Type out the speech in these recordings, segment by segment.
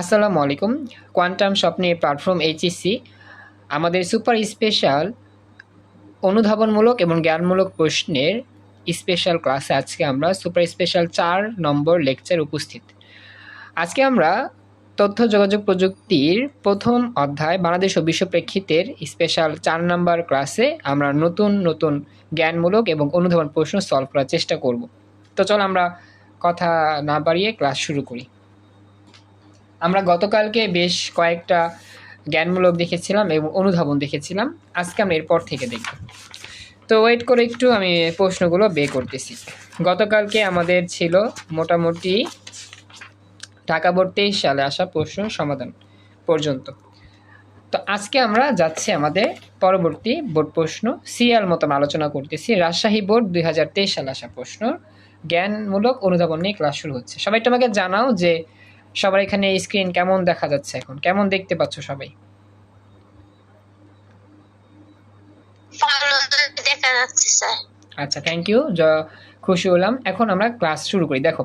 আসসালামু আলাইকুম। কোয়ান্টাম স্বপ্নে প্ল্যাটফর্ম এইচএসসি আমাদের সুপার স্পেশাল, অনুধাবনমূলক এবং জ্ঞানমূলক প্রশ্নের স্পেশাল ক্লাসে আজকে আমরা সুপার স্পেশাল চার নম্বর লেকচার উপস্থিত। আজকে আমরা তথ্য যোগাযোগ প্রযুক্তির প্রথম অধ্যায় বাংলাদেশ ও বিশ্ব প্রেক্ষিতের স্পেশাল চার নম্বর ক্লাসে আমরা নতুন নতুন জ্ঞানমূলক এবং অনুধাবন প্রশ্ন সলভ করার চেষ্টা করব। তো চল আমরা কথা না বাড়িয়ে ক্লাস শুরু করি। আমরা গতকালকে বেশ কয়েকটা জ্ঞানমূলক দেখেছিলাম এবং অনুধাবন দেখেছিলাম। আজকে আমরা এরপর থেকে দেখব। তো ওয়েট করে একটু আমি প্রশ্নগুলো বে করতেছি। গতকালকে আমাদের ছিল মোটামুটি ঢাকা বোর্ড তেইশ সালে আসা প্রশ্ন সমাধান পর্যন্ত। তো আজকে আমরা যাচ্ছি আমাদের পরবর্তী বোর্ড প্রশ্ন। সিএল মতন আলোচনা করতেছি। রাজশাহী বোর্ড দুই হাজার তেইশ সালে আসা প্রশ্ন। জ্ঞানমূলক অনুধাবন নিয়ে ক্লাস শুরু হচ্ছে। সবাই আমাকে জানাও যে সবার এখানে স্ক্রিন কেমন দেখা যাচ্ছে এখন? কেমন দেখতে পাচ্ছ সবাই? আচ্ছা থ্যাংক ইউ খুশি হলাম। এখন আমরা ক্লাস শুরু করি। দেখো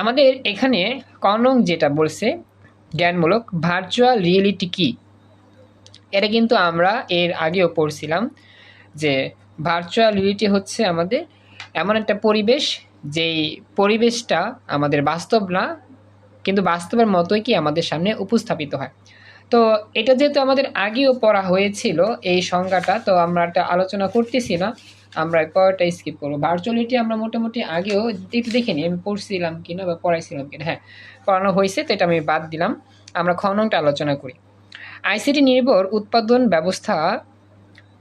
আমাদের এখানে কনং যেটা বলছে জ্ঞানমূলক ভার্চুয়াল রিয়েলিটি কি? এটা কিন্তু আমরা এর আগেও পড়ছিলাম যে ভার্চুয়াল রিয়েলিটি হচ্ছে আমাদের এমন একটা পরিবেশ যেই পরিবেশটা আমাদের বাস্তব না কিন্তু বাস্তবের মতোই কি আমাদের সামনে উপস্থাপিত হয়? তো এটা যেহেতু আমাদের আগেও পড়া হয়েছিল এই সংজ্ঞাটা, তো আমরা একটা আলোচনা করতেছি না। আমরা কয়টা স্কিপ করব? ভার্চুয়ালিটি আমরা মোটামুটি আগেও একটু দেখে নিই, আমি পড়ছিলাম কিনা বা পড়াইছিলাম কিনা। হ্যাঁ পড়ানো হয়েছে, তো এটা আমি বাদ দিলাম। আমরা খননটা আলোচনা করি। আইসিটি নির্ভর উৎপাদন ব্যবস্থা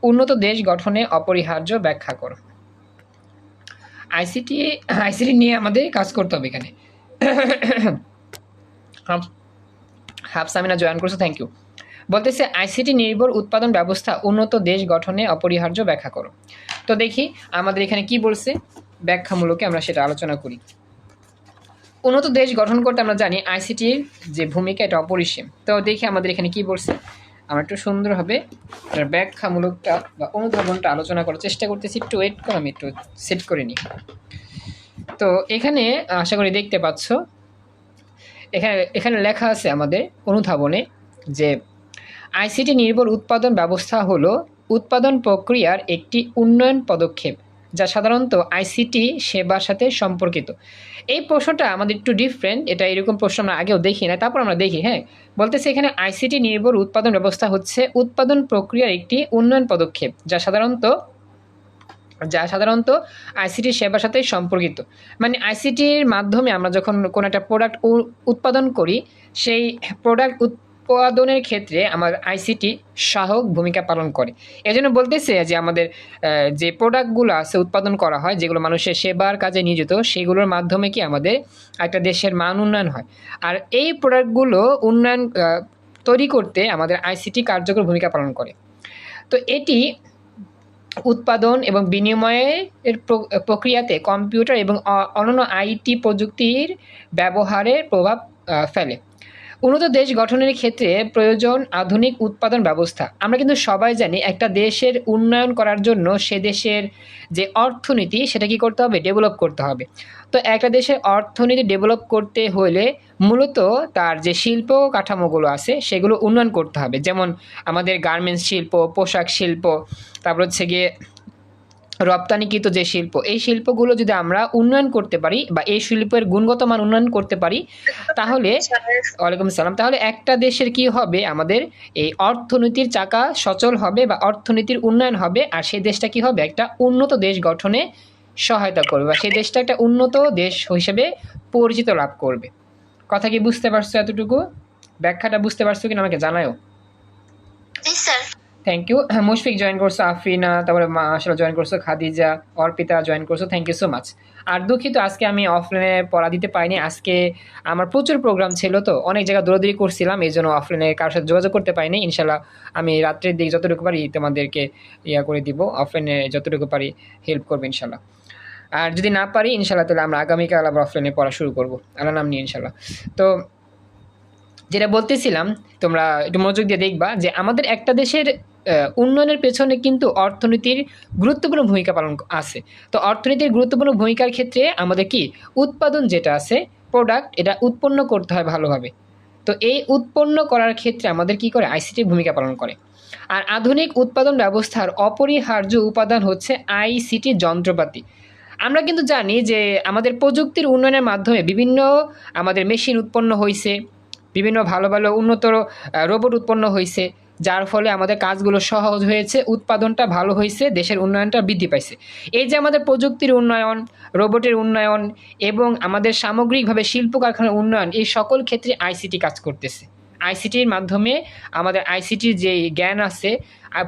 উন্নত দেশ গঠনে অপরিহার্য ব্যাখ্যা করো। আইসিটি আইসিটি নিয়ে আমাদের কাজ করতে হবে এখানে। হাফ সামিনা জয়েন করছ থ্যাংক ইউ বলতেছে আইসিটি নির্ভর উৎপাদন ব্যবস্থা উন্নত দেশ গঠনে অপরিহার্য ব্যাখ্যা করো। তো দেখি, আমাদের এখানে কি বলছে? ব্যাখ্যামূলকে আমরা সেটা আলোচনা করি। উন্নত দেশ গঠন করতে আমরা জানি আইসিটির যে ভূমিকা, এটা অপরিসীম। তো দেখি আমাদের এখানে কি বলছে। আমরা একটু সুন্দরভাবে এটার ব্যাখ্যামূলকটা বা অনুধাবনটা আলোচনা করার চেষ্টা করতেছি, একটু ওয়েট করে, আমি একটু সেট করে নিই। তো এখানে, আশা করি দেখতে পাচ্ছ এখানে এখানে লেখা আছে আমাদের অনুধাবনে যে আইসিটি নির্ভর উৎপাদন ব্যবস্থা হলো উৎপাদন প্রক্রিয়ার একটি উন্নয়ন পদক্ষেপ, যা সাধারণত আইসিটি সেবার সাথে সম্পর্কিত। এই প্রশ্নটা আমাদের একটু ডিফারেন্ট এটা এরকম প্রশ্ন আমরা আগেও দেখি না তারপর আমরা দেখি হ্যাঁ? বলতেছে এখানে আইসিটি নির্ভর উৎপাদন ব্যবস্থা হচ্ছে উৎপাদন প্রক্রিয়ার একটি উন্নয়ন পদক্ষেপ, যা সাধারণত যা সাধারণত আইসিটি সেবার সাথে সম্পর্কিত। মানে আইসিটির মাধ্যমে আমরা যখন কোনো একটা প্রোডাক্ট উৎপাদন করি, সেই প্রোডাক্ট উৎপাদনের ক্ষেত্রে আমার আইসিটি সহায়ক ভূমিকা পালন করে। এজন্য বলতেছে যে আমাদের যে প্রোডাক্টগুলো আছে উৎপাদন করা হয়, যেগুলো মানুষের সেবার কাজে নিয়োজিত, সেগুলোর মাধ্যমে কি আমাদের একটা দেশের মান উন্নয়ন হয়। আর এই প্রোডাক্টগুলো উন্নয়ন তৈরি করতে আমাদের আইসিটি কার্যকর ভূমিকা পালন করে। তো এটি উৎপাদন এবং বিনিময়ের প্রক্রিয়াতে কম্পিউটার এবং অন্যান্য আইটি প্রযুক্তির ব্যবহারের প্রভাব ফেলে। উন্নত দেশ গঠনের ক্ষেত্রে প্রয়োজন আধুনিক উৎপাদন ব্যবস্থা। আমরা কিন্তু সবাই জানি একটা দেশের উন্নয়ন করার জন্য সে দেশের যে অর্থনীতি, সেটা কি করতে হবে? ডেভেলপ করতে হবে। তো একটা দেশের অর্থনীতি ডেভেলপ করতে হলে মূলত তার যে শিল্প কাঠামোগুলো আছে, সেগুলো উন্নয়ন করতে হবে। যেমন আমাদের গার্মেন্টস শিল্প, পোশাক শিল্প, তারপর হচ্ছে গিয়ে রপ্তানিকৃত যে শিল্প, এই শিল্পগুলো যদি আমরা উন্নয়ন করতে পারি বা এই শিল্পের গুণগত মান উন্নয়ন করতে পারি, তাহলে ওয়ালাইকুম সালাম তাহলে একটা দেশের কি হবে? আমাদের এই অর্থনীতির চাকা সচল হবে বা অর্থনীতির উন্নয়ন হবে, আর সেই দেশটা কি হবে? একটা উন্নত দেশ গঠনে সহায়তা করবে বা সেই দেশটা একটা উন্নত দেশ হিসেবে পরিচিত লাভ করবে। কথা কি বুঝতে পারছ এতটুকু? ব্যাখ্যাটা বুঝতে পারছ কিনা আমাকে জানাও থ্যাংক ইউ মুশফিক জয়েন করছ আফরিনা তারপরে মাশাল্লাহ জয়েন করছ খাদিজা অর্পিতা জয়েন করছ থ্যাংক ইউ সো মাচ আর দুঃখিত আজকে আমি অফলাইনে পড়া দিতে পাইনি আজকে আমার প্রচুর প্রোগ্রাম ছিল তো অনেক জায়গায় দৌড়াদৌড়ি করছিলাম এই জন্য অফলাইনে কারোর সাথে যোগাযোগ করতে পারিনি ইনশাল্লাহ আমি রাত্রের দিকে যতটুকু পারি তোমাদেরকে ইয়া করে দিব অফলাইনে যতটুকু পারি হেল্প করব ইনশাল্লাহ আর যদি না পারি ইনশাল্লাহ তাহলে আমরা আগামীকাল আবার অফলাইনে পড়া শুরু করব। আল্লাহ নাম নিয়ে ইনশাল্লাহ তো যেটা বলতেছিলাম, তোমরা একটু মনোযোগ দিয়ে দেখবা যে আমাদের একটা দেশের উন্নয়নের পেছনে কিন্তু অর্থনীতির গুরুত্বপূর্ণ ভূমিকা পালন আছে। তো অর্থনীতির গুরুত্বপূর্ণ ভূমিকার ক্ষেত্রে আমাদের কি? উৎপাদন যেটা আছে প্রোডাক্ট এটা উৎপন্ন করতে হয় ভালোভাবে। তো এই উৎপন্ন করার ক্ষেত্রে আমাদের কি করে? আইসিটির ভূমিকা পালন করে। আর আধুনিক উৎপাদন ব্যবস্থার অপরিহার্য উপাদান হচ্ছে আইসিটি যন্ত্রপাতি। আমরা কিন্তু জানি যে আমাদের প্রযুক্তির উন্নয়নের মাধ্যমে বিভিন্ন আমাদের মেশিন উৎপন্ন হয়েছে বিভিন্ন ভালো ভালো উন্নতর রোবট উৎপন্ন হয়েছে যার ফলে আমাদের কাজগুলো সহজ হয়েছে, উৎপাদনটা ভালো হয়েছে দেশের উন্নয়নটা বৃদ্ধি পাইছে। এই যে আমাদের প্রযুক্তির উন্নয়ন, রোবটের উন্নয়ন এবং আমাদের সামগ্রিকভাবে শিল্প কারখানার উন্নয়ন, এই সকল ক্ষেত্রে আইসিটি কাজ করতেছে। আইসিটির মাধ্যমে আমাদের আইসিটির যে জ্ঞান আছে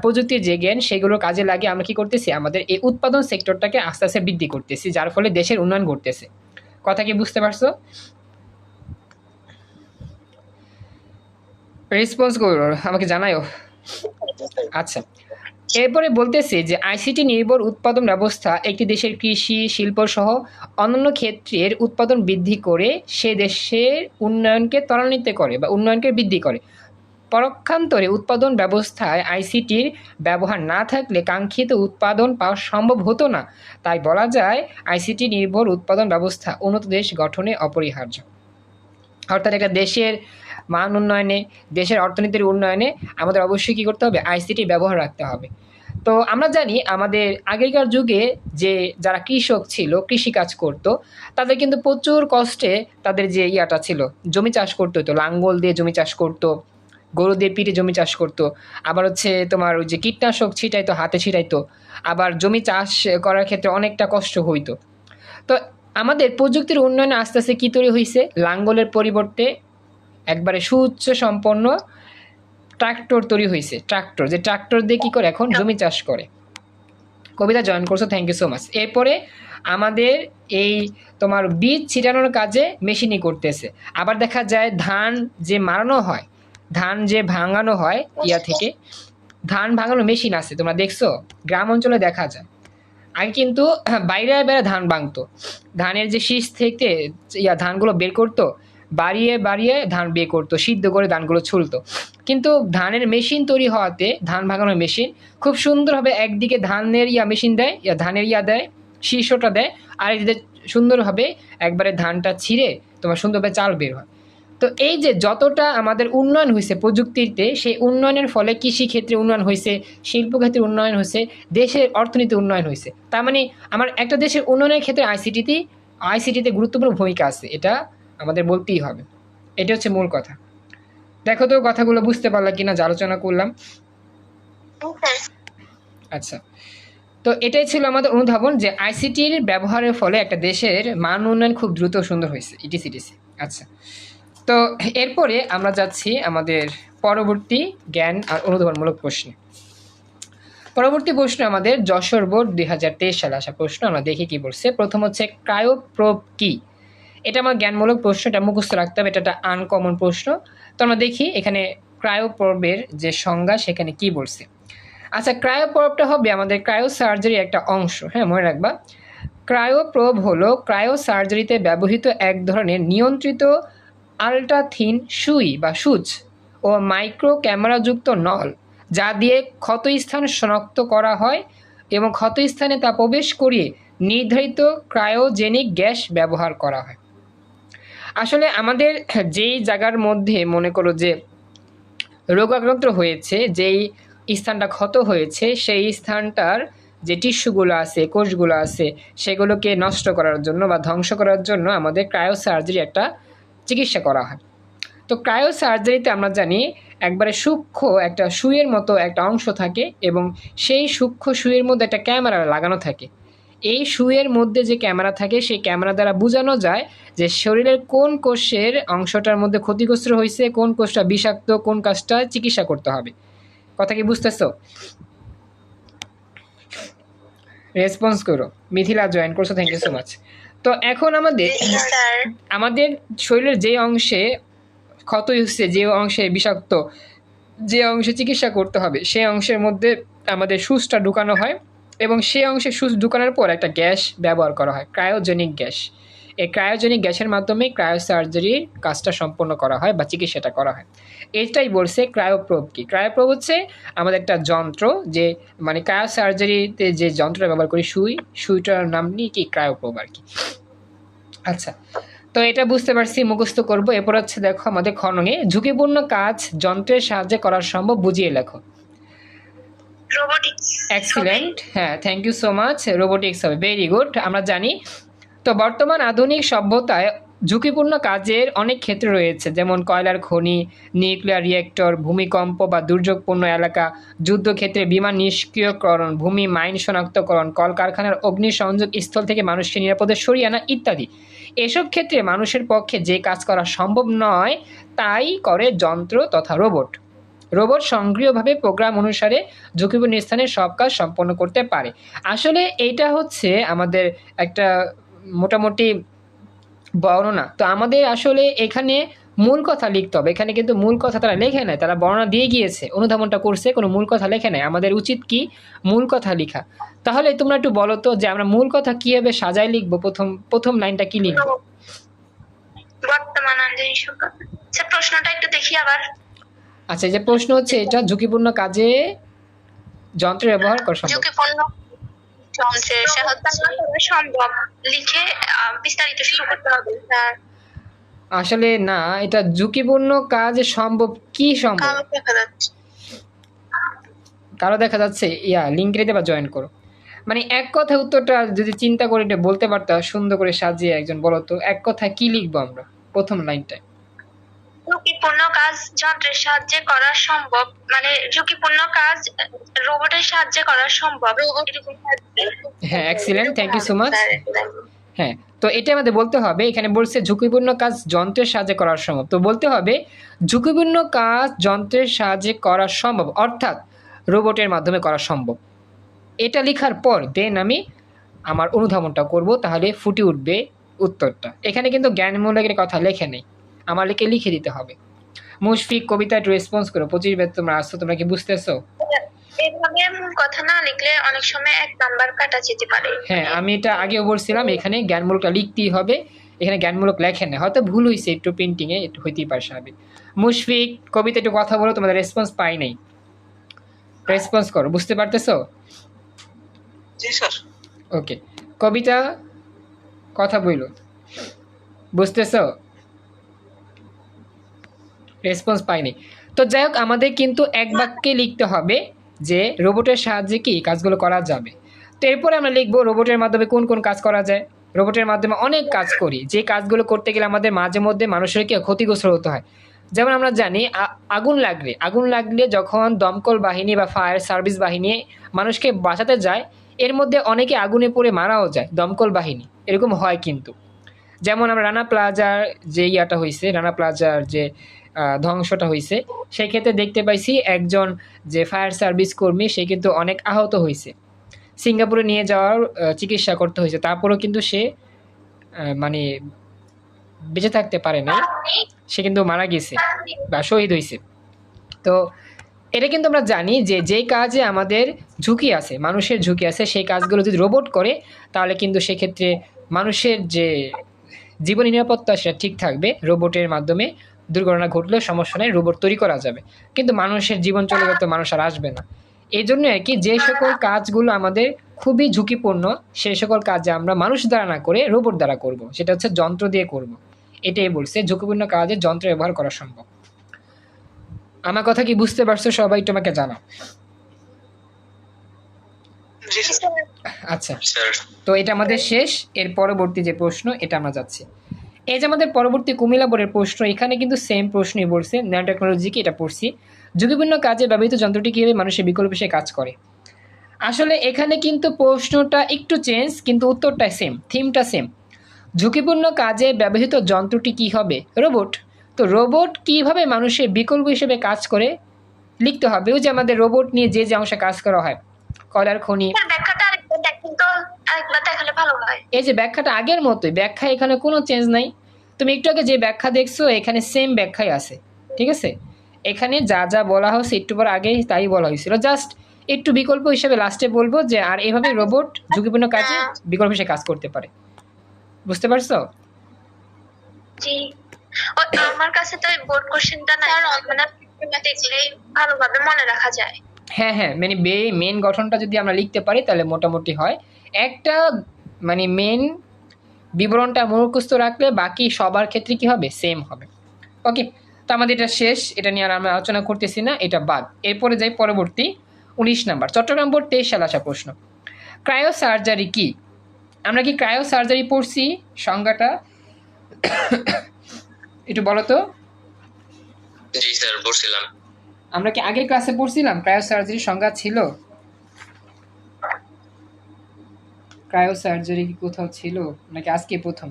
প্রযুক্তির যে জ্ঞান, সেগুলো কাজে লাগিয়ে আমরা কি করতেছি? আমাদের এই উৎপাদন সেক্টরটাকে আস্তে আস্তে বৃদ্ধি করতেছি, যার ফলে দেশের উন্নয়ন ঘটতেছে। কথা কি বুঝতে পারছ? রেসপন্স আমাকে জানায়ও। আচ্ছা। এরপরে বলতেছে যে আইসিটি নির্ভর উৎপাদন ব্যবস্থা একটি দেশের কৃষি, শিল্প সহ অন্যান্য ক্ষেত্রের উৎপাদন বৃদ্ধি করে সে দেশের উন্নয়নকে ত্বরান্বিত করে বা উন্নয়নকে বৃদ্ধি করে। পরক্ষান্তরে উৎপাদন ব্যবস্থায় আইসিটির ব্যবহার না থাকলে কাঙ্ক্ষিত উৎপাদন পাওয়া সম্ভব হতো না। তাই বলা যায়, আইসিটি নির্ভর উৎপাদন ব্যবস্থা উন্নত দেশ গঠনে অপরিহার্য। অর্থাৎ একটা দেশের মান উন্নয়নে, দেশের অর্থনীতির উন্নয়নে আমাদের অবশ্যই কী করতে হবে? আইসিটি ব্যবহার রাখতে হবে। তো আমরা জানি, আমাদের আগেকার যুগে যে যারা কৃষক ছিল কৃষিকাজ করতো, তাদের কিন্তু প্রচুর কষ্টে তাদের যে ইয়াটা ছিল, জমি চাষ করতে হতো। লাঙ্গল দিয়ে জমি চাষ করতো গরু দিয়ে পিঠে জমি চাষ করতো। আবার হচ্ছে তোমার ওই যে কীটনাশক ছিটাইতো, হাতে ছিটাইতো। আবার জমি চাষ করার ক্ষেত্রে অনেকটা কষ্ট হইতো। তো আমাদের প্রযুক্তির উন্নয়নে আস্তে আস্তে কী তৈরি হয়েছে লাঙ্গলের পরিবর্তে একবারে সুউচ্চ সম্পন্ন ট্রাক্টর তৈরি হয়েছে ট্রাক্টর, যে ট্রাক্টর দিয়ে কী করে এখন জমি চাষ করে। কবিতা জয়েন করছ থ্যাংক ইউ সো মাচ এরপরে আমাদের এই তোমার বীজ ছিটানোর কাজে মেশিনই করতেছে। আবার দেখা যায় ধান যে মারানো হয় ধান যে ভাঙানো হয় ইয়া থেকে, ধান ভাঙানো মেশিন আছে, তোমরা দেখছ? গ্রাম অঞ্চলে দেখা যায়। আগে কিন্তু বাইরে বেড়ে ধান ভাঙতো। ধানের যে শীষ থেকে ইয়া ধানগুলো বের করতো, বাড়িয়ে বাড়িয়ে ধান বের করতো, সিদ্ধ করে ধানগুলো ছুলতো। কিন্তু ধানের মেশিন তৈরি হওয়াতে, ধান ভাঙানোর মেশিন খুব সুন্দরভাবে একদিকে ধানের ইয়া মেশিন দেয়, ইয়া ধানের ইয়া দেয় শীর্ষটা দেয়, আর একদিকে সুন্দরভাবে একবারে ধানটা ছিঁড়ে তোমার সুন্দরভাবে চাল বের হয়। তো এই যে যতটা আমাদের উন্নয়ন হয়েছে প্রযুক্তিতে সেই উন্নয়নের ফলে কৃষিক্ষেত্রে উন্নয়ন হয়েছে শিল্প ক্ষেত্রে উন্নয়ন হয়েছে দেশের অর্থনীতি উন্নয়ন হয়েছে। তার মানে আমার একটা দেশের উন্নয়নের ক্ষেত্রে আইসিটিতে আইসিটিতে গুরুত্বপূর্ণ ভূমিকা আছে এটা আমাদের বলতেই হবে। এটা হচ্ছে মূল কথা। দেখো তো কথাগুলো বুঝতে পারলাম কিনা যে আলোচনা করলাম। আচ্ছা। তো এটাই ছিল আমাদের অনুধাবন যে আইসিটির ব্যবহারের ফলে একটা দেশের মান উন্নয়ন খুব দ্রুত সুন্দর হয়েছে ইটিসি ইটিসি আচ্ছা। তো এরপরে আমরা যাচ্ছি আমাদের পরবর্তী জ্ঞান আর অনুধাবনমূলক প্রশ্নে। পরবর্তী প্রশ্ন আমাদের যশোর বোর্ড দুই হাজার তেইশ সালে আসা প্রশ্ন, আমরা দেখি কি বলছে। প্রথম হচ্ছে, ক্রায়োপ্রোব কি? এটা আমার জ্ঞানমূলক প্রশ্ন, এটা মুখস্থ রাখতে হবে, এটা একটা আনকমন প্রশ্ন। তো আমরা দেখি এখানে ক্রায়োপ্রবের যে সংজ্ঞা, সেখানে কি বলছে? আচ্ছা ক্রায়োপ্রবটা হবে আমাদের ক্রায়ো সার্জারির একটা অংশ হ্যাঁ মনে রাখবা। ক্রায়োপ্রব হলো ক্রায়ো সার্জারিতে ব্যবহৃত এক ধরনের নিয়ন্ত্রিত আল্ট্রাথিন সুই বা সুচ ও মাইক্রো ক্যামেরাযুক্ত নল, যা দিয়ে ক্ষতস্থান শনাক্ত করা হয় এবং ক্ষতস্থানে তা প্রবেশ করিয়ে নির্ধারিত ক্রায়োজেনিক গ্যাস ব্যবহার করা হয়। আসলে আমাদের যেই জায়গার মধ্যে মনে করো যে রোগাক্রান্ত হয়েছে, যেই স্থানটা ক্ষত হয়েছে, সেই স্থানটার যে টিস্যুগুলো আছে, কোষগুলো আছে, সেগুলোকে নষ্ট করার জন্য বা ধ্বংস করার জন্য আমাদের ক্রায়োসার্জারি একটা চিকিৎসা করা হয়। তো ক্রায়ো সার্জারিতে আমরা জানি একবারে সূক্ষ্ম একটা সুইয়ের মতো একটা অংশ থাকে এবং সেই সূক্ষ্ম সুইয়ের মধ্যে একটা ক্যামেরা লাগানো থাকে। এই সুইয়ের মধ্যে যে ক্যামেরা থাকে, সেই ক্যামেরা দ্বারা বোঝানো যায় যে শরীরের কোন কোষের অংশটার মধ্যে ক্ষতিগ্রস্ত হয়েছে, কোন কোষটা বিষাক্ত, কোন কাজটা চিকিৎসা করতে হবে। কথা কি বুঝতেছো? রেসপন্স করো। মিথিলা জয়েন করছ থ্যাংক ইউ সো মাচ তো এখন আমাদের আমাদের শরীরের যে অংশে ক্ষত হচ্ছে যে অংশে বিষাক্ত যে অংশে চিকিৎসা করতে হবে সে অংশের মধ্যে আমাদের সুচটা ঢুকানো হয় এবং সে অংশে সুচ ঢুকানোর পর একটা গ্যাস ব্যবহার করা হয় ক্রায়োজেনিক গ্যাস। এই ক্রায়োজেনিক গ্যাসের মাধ্যমে ক্রায়ো সার্জারির কাজটা সম্পন্ন করা হয় বা চিকিৎসাটা করা হয়। এটাই বলছে ক্রায়োপ্রোব কি? ক্রায়োপ্রোব হচ্ছে আমাদের একটা যন্ত্র যে মানে ক্রায়ো সার্জারিতে যে যন্ত্রটা ব্যবহার করি সুই সুইটার নাম নিয়ে কি ক্রায়োপ্রোব আর কি। আচ্ছা তো এটা বুঝতে পারছি মুখস্থ করব। এরপর হচ্ছে দেখো আমাদের খননে ঝুঁকিপূর্ণ কাজ যন্ত্রের সাহায্যে করা সম্ভব বুঝিয়ে লেখো। রোবোটিক্স এক্সিলেন্ট হ্যাঁ thank you so much robotics হবে ভেরি গুড আমরা জানি তো বর্তমান আধুনিক সভ্যতায় ঝুঁকিপূর্ণ কাজের অনেক ক্ষেত্র রয়েছে, যেমন কয়লার খনি, নিউক্লিয়ার রিয়েক্টর, ভূমিকম্প বা দুর্যোগপূর্ণ এলাকা, যুদ্ধক্ষেত্রে বিমান নিষ্ক্রিয়করণ, ভূমি মাইন শনাক্তকরণ, কলকারখানার অগ্নিসংযোগ স্থল থেকে মানুষকে নিরাপদে সরিয়ে আনা ইত্যাদি। এসব ক্ষেত্রে মানুষের পক্ষে যে কাজ করা সম্ভব নয়, তাই করে যন্ত্র তথা রোবট। রোবট সক্রিয়ভাবে প্রোগ্রাম অনুসারে ঝুঁকিপূর্ণ স্থানে সব কাজ সম্পন্ন করতে পারে। আসলে এইটা হচ্ছে আমাদের একটা মোটামুটি বর্ণনা। তো আমাদের আসলে এখানে মূল কথা লিখতে হবে। এখানে কিন্তু মূল কথা তারা লেখে নেয় তারা বর্ণনা দিয়ে গিয়েছে অনুধাবনটা করছে কোনো মূল কথা লেখে নেয় আমাদের উচিত কি? মূল কথা লেখা। তাহলে তোমরা একটু বলো তো যে আমরা মূল কথা কীভাবে সাজায় লিখব? প্রথম প্রথম লাইনটা কি লিখব? বর্তমান আচ্ছা প্রশ্নটা একটু দেখি আবার। আচ্ছা যে প্রশ্ন হচ্ছে এটা ঝুঁকিপূর্ণ কাজে যন্ত্র ব্যবহার করা সম্ভব। সম্ভব। লিখে বিস্তারিত শুরু করতে হবে। স্যার আসলে না এটা ঝুঁকিপূর্ণ কাজ সম্ভব কি সম্ভব? কালো দেখা যাচ্ছে। কারও দেখা যাচ্ছে ইয়া লিঙ্ক রেখে বা জয়েন করো। মানে এক কথায় উত্তরটা যদি চিন্তা করে এটা বলতে পারতাম সুন্দর করে সাজিয়ে একজন বলতো এক কথায় কি লিখব আমরা? প্রথম লাইনটায় ঝুঁকিপূর্ণ কাজ যন্ত্রের সাহায্যে করা সম্ভব মানে ঝুঁকিপূর্ণ কাজ রোবটের সাহায্যে করা সম্ভব। হ্যাঁ excellent thank you so much হ্যাঁ তো এটা আমাদের বলতে হবে এখানে বলছে ঝুঁকিপূর্ণ কাজ যন্ত্রের সাহায্যে করা সম্ভব। তো বলতে হবে ঝুঁকিপূর্ণ কাজ যন্ত্রের সাহায্যে করা সম্ভব অর্থাৎ রোবটের মাধ্যমে করা সম্ভব। এটা লেখার পর দেন আমি আমার অনুধাবনটা করব তাহলে ফুটে উঠবে উত্তরটা। এখানে কিন্তু জ্ঞানমূলকের কথা লেখে নেই। আমার লিখে লিখে দিতে হবে। মুশফিক কবিতা একটু রেসপন্স করো। পঁচিশ বেদ তোমরা আসছো তোমরা কি বুঝতেছো? এভাবে মূল কথা না লিখলে অনেক সময় এক নাম্বার কাটা যেতে পারে। হ্যাঁ আমি এটা আগেও বলছিলাম এখানে জ্ঞানমূলকটা লিখতেই হবে। এখানে জ্ঞানমূলক লেখেন না। হয়তো ভুল হয়েছে একটু প্রিন্টিংয়ে একটু হইতেই পারে স্বাভাবিক। মুশফিক কবিতা একটু কথা বলো তোমাদের রেসপন্স পাই নাই। রেসপন্স করো বুঝতে পারতেছো? জি স্যার। ওকে কবিতা কথা বইলো। বুঝতেছো? রেসপন্স পাইনি। তো যাই হোক, আমাদের কিন্তু এক বাক্যে লিখতে হবে যে রোবটের সাহায্যে কি কাজগুলো করা যাবে। তো এরপরে আমরা লিখব রোবটের মাধ্যমে কোন কোন কাজ করা যায়। রোবটের মাধ্যমে অনেক কাজ করি। যে কাজগুলো করতে গেলে আমাদের মাঝে মধ্যে মানুষের কি ক্ষতিগ্রস্ত হতে হয়। যেমন আমরা জানি আগুন লাগলে আগুন লাগলে যখন দমকল বাহিনী বা ফায়ার সার্ভিস বাহিনী মানুষকে বাঁচাতে যায়, এর মধ্যে অনেকে আগুনে পড়ে মারাও যায় দমকল বাহিনী। এরকম হয় কিন্তু। যেমন আমরা রানা প্লাজার যে ইয়াটা হয়েছে রানা প্লাজার যে ধ্বংসটা হয়েছে সেই ক্ষেত্রে দেখতে পাইছি একজন যে ফায়ার সার্ভিস কর্মী, সে কিন্তু অনেক আহত হয়েছে সিঙ্গাপুরে নিয়ে যাওয়ার চিকিৎসা করতে হয়েছে তারপরেও কিন্তু সে মানে বেঁচে থাকতে পারে না সে কিন্তু মারা গেছে বা শহীদ হয়েছে তো এটা কিন্তু আমরা জানি যে যে কাজে আমাদের ঝুঁকি আছে, মানুষের ঝুঁকি আছে, সেই কাজগুলো যদি রোবট করে, তাহলে কিন্তু সেক্ষেত্রে মানুষের যে জীবন নিরাপত্তা সেটা ঠিক থাকবে রোবটের মাধ্যমে। দুর্ঘটনা ঘটলেও সমস্যা নেই রোবট তৈরি করা যাবে। কিন্তু মানুষের জীবন চলে গেলে তো মানুষ আর আসবে না। এই জন্য আর কি যে সকল কাজগুলো আমাদের খুবই ঝুঁকিপূর্ণ সেই সকল কাজে আমরা মানুষ দ্বারা না করে রোবট দ্বারা করব। সেটা হচ্ছে যন্ত্র দিয়ে করব। এটাই বলছে ঝুঁকিপূর্ণ কাজে যন্ত্র ব্যবহার করা সম্ভব। আমার কথা কি বুঝতে পারছ সবাই? তোমাকে জানাও। আচ্ছা। তো এটা আমাদের শেষ এর পরবর্তী যে প্রশ্ন এটা আমরা যাচ্ছি। এই যে আমাদের পরবর্তী কুমিল্লা বোর্ডের প্রশ্ন, এখানে কিন্তু সেম প্রশ্নই বলছে ন্যানো টেকনোলজিকে এটা পড়ছি। ঝুঁকিপূর্ণ কাজে ব্যবহৃত যন্ত্রটি কীভাবে মানুষের বিকল্প হিসেবে কাজ করে? আসলে এখানে কিন্তু প্রশ্নটা একটু চেঞ্জ কিন্তু উত্তরটা সেম থিমটা সেম ঝুঁকিপূর্ণ কাজে ব্যবহৃত যন্ত্রটি কি হবে? রোবট তো রোবট কীভাবে মানুষের বিকল্প হিসেবে কাজ করে? লিখতে হবে, ওই যে আমাদের রোবট নিয়ে যে যে অংশে কাজ করা হয়। কলার খনি স্যার, ব্যাখ্যাটা আরেকবার দেখেন তো আরেকবার দেখালে ভালো হয় এই যে ব্যাখ্যাটা আগের মতোই ব্যাখ্যা এখানে কোনো চেঞ্জ নাই। তুমি একটু আগে যে ব্যাখ্যা দেখছ এখানে সেম ব্যাখ্যাই আছে ঠিক আছে? এখানে যা যা বলা হয়েছে একটু পর আগে তাই বলা হয়েছিল। জাস্ট একটু বিকল্প হিসেবে লাস্টে বলব যে আর এভাবে রোবট ঝুঁকিপূর্ণ কাজে বিকল্প হিসেবে কাজ করতে পারে। বুঝতে পারছ? জি। আমার কাছে তো বোর্ড কোশ্চেনটা না মানে দেখলেই ভালোভাবে মনে রাখা যায়। হ্যাঁ হ্যাঁ মানে বে মেন গঠনটা যদি আমরা লিখতে পারি তাহলে মোটামুটি হয়। একটা মানে মেন বিবরণটা মুখস্থ রাখলে বাকি সবার ক্ষেত্রে কি হবে? সেম হবে। ওকে তো আমাদের এটা শেষ। এটা নিয়ে আর আমরা আলোচনা করতেছি না এটা বাদ। এরপরে যাই পরবর্তী উনিশ নাম্বার। চট্টগ্রাম বোর্ড তেইশ সাল আসা প্রশ্ন। ক্রায়ো সার্জারি কি? আমরা কি ক্রায়ো সার্জারি পড়ছি? সংজ্ঞাটা? একটু বলো তো। জি স্যার পড়ছিলাম। আমরা কি আগের ক্লাসে পড়ছিলাম? ক্রায়ো সার্জারি সংজ্ঞা ছিল? ক্রায়ো সার্জারি কি কোথাও ছিল? নাকি আজকে প্রথম?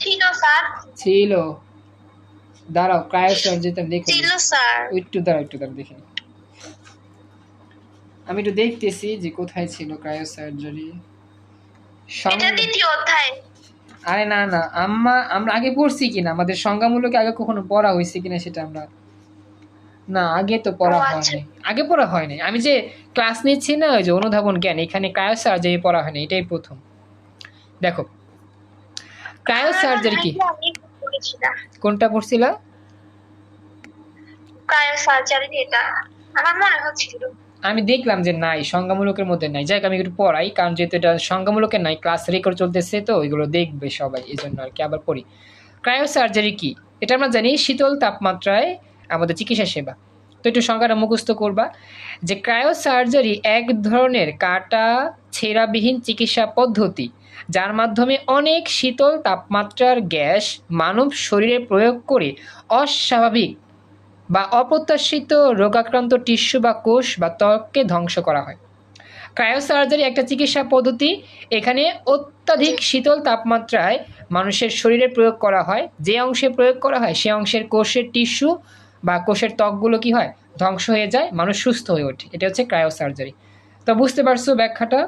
ছিল স্যার। ছিল। দাঁড়াও ক্রায়ো সার্জারি আমি দেখে ছিল স্যার। একটু দাঁড়াও একটু দাঁড়াও দেখে। আমি একটু দেখতেছি যে কোথায় ছিল ক্রায়ো সার্জারি এটা দ্বিতীয় অধ্যায়। আরে না না আম্মা আমরা আগে পড়ছি কিনা? আমাদের সংজ্ঞামূলক আগে কখনো পড়া হয়েছে কিনা সেটা আমরা না আগে তো পড়া ও, হয় আচ্ছা। আগে পড়া হয় নাই আমি যে ক্লাস নিচ্ছি না ওই যে অনুধাবন জ্ঞান এখানে ক্রায়ো সার্জারি পড়া হয় না এটাই প্রথম। দেখো ক্রায়ো সার্জারি কি? কোনটা পড়ছিলা? ক্রায়ো সার্জারি এটা। আমার মনে হচ্ছিল। আমি দেখলাম যে নাই সংজ্ঞামূলকের মধ্যে নাই। যাই আমি একটু পড়াই কারণ যেহেতু এটা সংজ্ঞামূলকের নাই ক্লাস রেকর্ড চলতেছে তো ওইগুলো দেখবে সবাই এই জন্য আর কি আবার পড়ি। ক্রায়ো সার্জারি কি? এটা আমরা জানি শীতল তাপমাত্রায় আমাদের চিকিৎসা সেবা। তো একটু সংখ্যাটা মুখস্থ করবা যে ক্রায়ো সার্জারি এক ধরনের কাটা ছেঁড়াবিহীন চিকিৎসা পদ্ধতি, যার মাধ্যমে অনেক শীতল তাপমাত্রার গ্যাস মানব শরীরে প্রয়োগ করে অস্বাভাবিক বা অপ্রত্যাশিত রোগাক্রান্ত টিস্যু বা কোষ বা ত্বককে ধ্বংস করা হয়। ক্রায়োসার্জারি একটা চিকিৎসা পদ্ধতি, এখানে অত্যাধিক শীতল তাপমাত্রায় মানুষের শরীরে প্রয়োগ করা হয়, যে অংশে প্রয়োগ করা হয় সে অংশের কোষের টিস্যু বা কোষের ত্বকগুলো কি হয়? ধ্বংস হয়ে যায় মানুষ সুস্থ হয়ে ওঠে। এটা হচ্ছে ক্রায়োসার্জারি। তো বুঝতে পারছ ব্যাখ্যাটা?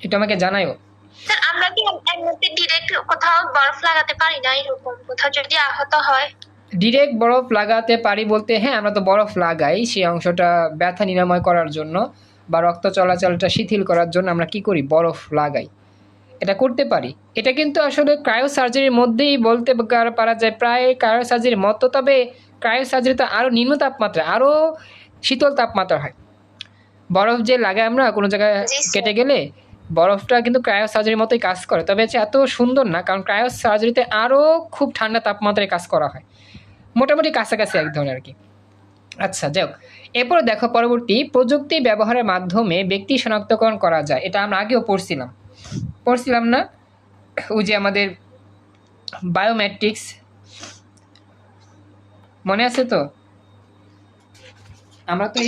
এটা আমাকে জানাইও স্যার আমরা কি এমনিতে ডিরেক্ট কোথাও বরফ লাগাতে পারি না? এরকম কোথাও যদি আহত হয়? ডিরেক্ট বরফ লাগাতে পারি বলতে হ্যাঁ আমরা তো বরফ লাগাই। সেই অংশটা ব্যথা নিরাময় করার জন্য বা রক্ত চলাচলটা শিথিল করার জন্য আমরা কি করি? বরফ লাগাই। এটা করতে পারি। এটা কিন্তু আসলে ক্রায়ো সার্জারির মধ্যেই বলতে পারা যায় প্রায় ক্রায়ো সার্জারির মতো। তবে ক্রায়ো সার্জারি তো আরও নিম্ন তাপমাত্রা আরও শীতল তাপমাত্রা হয়। বরফ যে লাগাই আমরা কোনো জায়গায় কেটে গেলে বরফটা কিন্তু ক্রায়ো সার্জারির মতোই কাজ করে। তবে হচ্ছে এত সুন্দর না কারণ ক্রায়ো সার্জারিতে আরও খুব ঠান্ডা তাপমাত্রায় কাজ করা হয়। মোটামুটি কাছাকাছি এক ধরনের আর কি আচ্ছা যাই হোক। এরপরে দেখো পরবর্তী প্রযুক্তি ব্যবহারের মাধ্যমে ব্যক্তি শনাক্তকরণ করা যায়। এটা আমরা আগেও পড়ছিলাম। পড়ছিলাম না। ওই যে আমাদের বায়োমেট্রিক্স মনে আছে তো? আমরা তো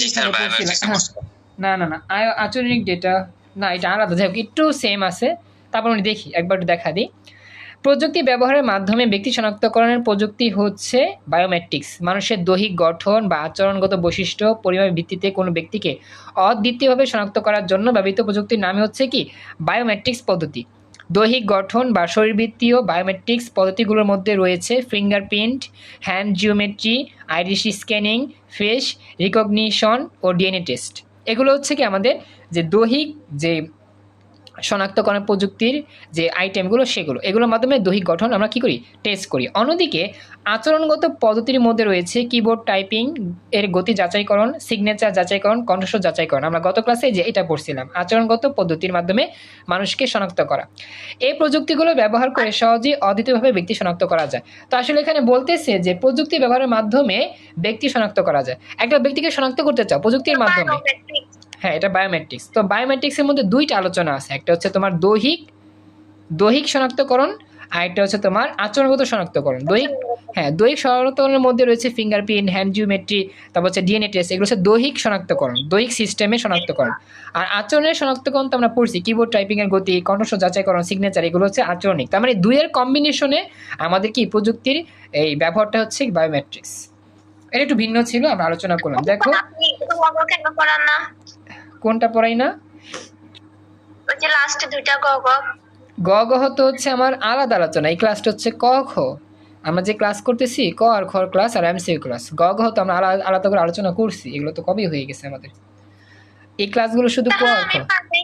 না না না আয়- আচরণিক ডেটা না এটা আলাদা। যাই হোক একটু সেম আছে। তারপর আমি দেখি একবার দেখা দিই। প্রযুক্তি ব্যবহারের মাধ্যমে ব্যক্তি শনাক্তকরণের প্রযুক্তি হচ্ছে বায়োমেট্রিক্স মানুষের দৈহিক গঠন বা আচরণগত বৈশিষ্ট্য, পরিমাপের ভিত্তিতে কোনো ব্যক্তিকে অদ্বিতীয়ভাবে শনাক্ত করার জন্য ব্যবহৃত প্রযুক্তির নামে হচ্ছে কি? বায়োমেট্রিক্স পদ্ধতি। দৈহিক গঠন বা শরীরবৃত্তীয় বায়োমেট্রিক্স পদ্ধতিগুলোর মধ্যে রয়েছে fingerprint hand geometry iris scanning face recognition ও ডিএনএ টেস্ট এগুলো হচ্ছে কি আমাদের যে দৈহিক যে শনাক্তকরণ প্রযুক্তির যে আইটেমগুলো সেগুলো। এগুলোর মাধ্যমে দৈহিক গঠন আমরা কি করি? টেস্ট করি। অন্যদিকে আচরণগত পদ্ধতির মধ্যে রয়েছে কিবোর্ড টাইপিং এর গতি যাচাইকরণ সিগনেচার যাচাইকরণ কণ্ঠস্বর যাচাইকরণ। আমরা গত ক্লাসে যে এটা পড়ছিলাম আচরণগত পদ্ধতির মাধ্যমে মানুষকে শনাক্ত করা। এই প্রযুক্তিগুলো ব্যবহার করে সহজেই অদ্বিতীয়ভাবে ব্যক্তি শনাক্ত করা যায়। তো আসলে এখানে বলতেছে যে প্রযুক্তি ব্যবহারের মাধ্যমে ব্যক্তি শনাক্ত করা যায়। একটা ব্যক্তিকে শনাক্ত করতে চাও প্রযুক্তির মাধ্যমে। হ্যাঁ এটা বায়োমেট্রিক্স তো বায়োমেট্রিক্সের মধ্যে দুইটা আলোচনা আছে। একটা হচ্ছে তোমার দৈহিক দৈহিক শনাক্তকরণ, আর একটা হচ্ছে তোমার আচরণগত শনাক্তকরণ। দৈহিক হ্যাঁ দৈহিক শনাক্তকরণের মধ্যে রয়েছে ফিঙ্গারপ্রিন্ট হ্যান্ড জিওমেট্রি তারপর হচ্ছে ডিএনএ টেস্ট এগুলো হচ্ছে দৈহিক শনাক্তকরণ, দৈহিক সিস্টেমে শনাক্তকরণ। আর আচরণের শনাক্তকরণ তো আমরা পড়ছি কিবোর্ড টাইপিং এর গতি, কণ্ঠস্বর যাচাইকরণ সিগনেচার এগুলো হচ্ছে আচরণিক। তার মানে দুইয়ের কম্বিনেশনে আমাদের কি প্রযুক্তির এই ব্যবহারটা হচ্ছে বায়োমেট্রিক্স এটা একটু ভিন্ন ছিল, আমরা আলোচনা করলাম। দেখো। কোনটা পড়াই না? ওই যে লাস্ট দুইটা গ গ। গ গ তো হচ্ছে আমার আলাদা আলোচনা। এই ক্লাসটা হচ্ছে ক খ। আমরা যে ক্লাস করতেছি ক আর খ ক্লাস আর এমসিউ ক্লাস গ গ তো আমরা আলাদা আলাদা করে আলোচনা করছি। এগুলো তো কবেই হয়ে গেছে আমাদের। এই ক্লাসগুলো শুধু ক আর খ? আমি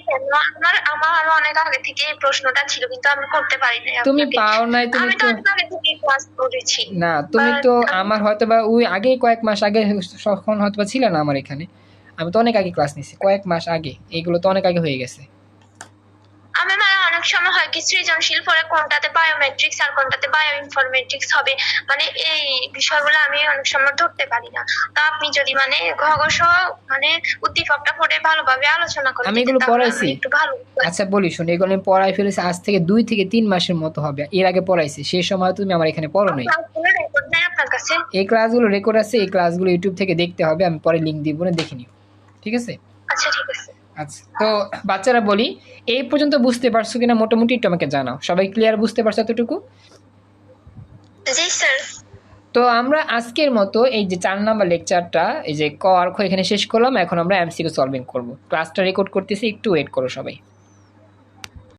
আমার আমার আরও অনেক আগে থেকে এই প্রশ্নটা ছিল কিন্তু আমি করতে পারি নাই তুমি পাও নাই তুমি তো আগে থেকে ক্লাস করেছি। না তুমি তো আমার হয়তো বা ওই আগে কয়েক মাস আগে তখন হয়তো বা ছিল না আমার এখানে। আমি তো অনেক আগে ক্লাস নিছি কয়েক মাস আগে। এইগুলো তো অনেক আগে হয়ে গেছে। আমি মানে অনেক সময় হয় কি সৃজনশীল পরে কোনটাতে বায়োমেট্রিক্স আর কোনটাতে বায়ো ইনফরমেটিক্স হবে। মানে এই বিষয়গুলো আমি অনেক সময় ধরতে পারি না। তো আপনি যদি মানে ঘগস মানে উদ্দীপকটা পড়ে ভালোভাবে আলোচনা করেন আমি এগুলো পড়াইছি। একটু ভালো আচ্ছা বলি শুন এগুলো আমি পড়াই ফেলেছি আজ থেকে দুই থেকে তিন মাসের মতো হবে। এর আগে পড়াইছি সেই সময় তুমি আমার এখানে পড়ো নাই। এই ক্লাসগুলো রেকর্ড আছে এই ক্লাসগুলো ইউটিউব থেকে দেখতে হবে আমি পরে লিঙ্ক দিব না দেখে নিও ঠিক আছে? আচ্ছা ঠিক আছে। আচ্ছা তো বাচ্চারা বলি এই পর্যন্ত বুঝতে পারছ কিনা মোটামুটি একটু আমাকে জানাও। সবাই ক্লিয়ার বুঝতে পারছ এতটুকু? জি স্যার। তো আমরা আজকের মতো এই যে চার নাম্বার লেকচারটা এই যে ক আর খ এখানে শেষ করলাম এখন আমরা এমসিকিউ সলভিং করব। ক্লাসটা রেকর্ড করতেছি একটু ওয়েট করো সবাই।